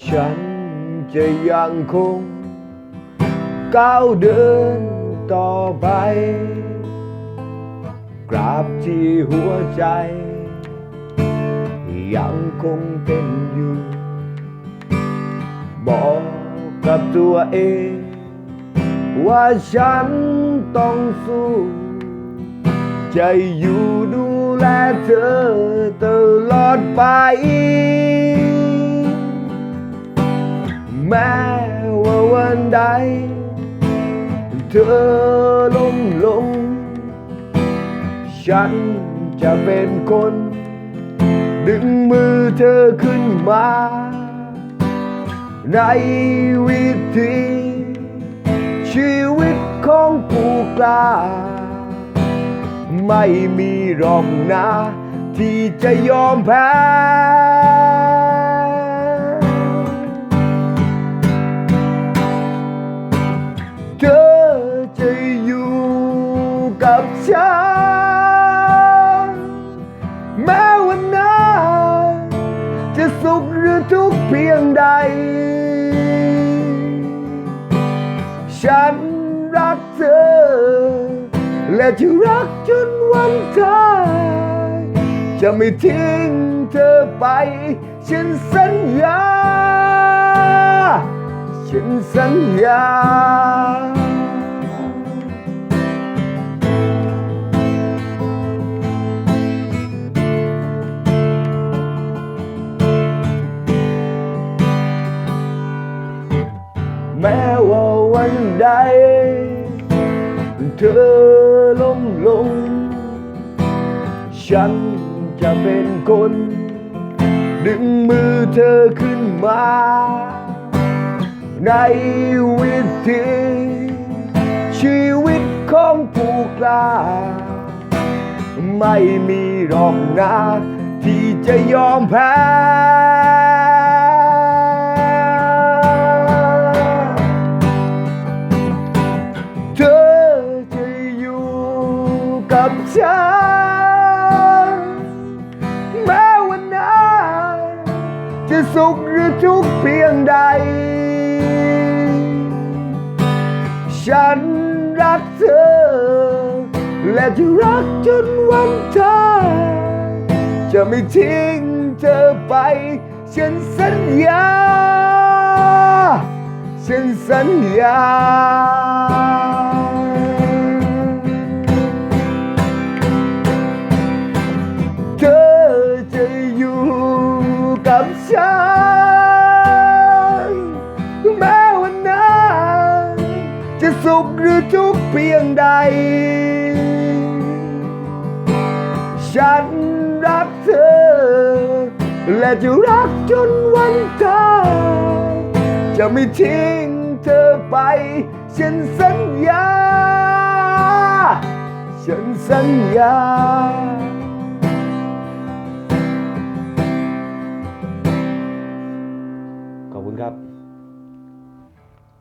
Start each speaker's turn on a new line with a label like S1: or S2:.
S1: ฉันจะยังคงก้าวเดินต่อไป กราบที่หัวใจ ยังคงเต้นอยู่ บอกกับตัวเอง ว่าฉันต้องสู้ จะอยู่ดูแลเธอตลอดไป แม้ว่าวันใด เธอล้มลง ฉันจะเป็นคน ดึงมือเธอขึ้นมา ในวิธีชีวิตของผู้กล้า ไม่มีหรอกนะ ที่จะยอมแพ้ ทุกเพียงใด ฉันรักเธอ และจะรักจนวันตายจะไม่ทิ้งเธอไป ฉันสัญญา ฉันสัญญา แม้ว่าวันใด เธอล้มลง ฉันจะเป็นคน ดึงมือเธอขึ้นมา ในวิธีชีวิตของผู้กล้า ไม่มีหรอกนะที่จะยอมแพ้ กับฉันแม้วันนั้นจะสุขหรือทุกข์เพียงใด ฉันรักเธอ และจะรักจนวันตายจะไม่ทิ้งเธอไป ฉันสัญญา ฉันสัญญา สุขหรือทุกข์เพียงใด ฉันรักเธอ และจะรักจนวันตายจะไม่ทิ้งเธอไป ฉันสัญญา ฉันสัญญา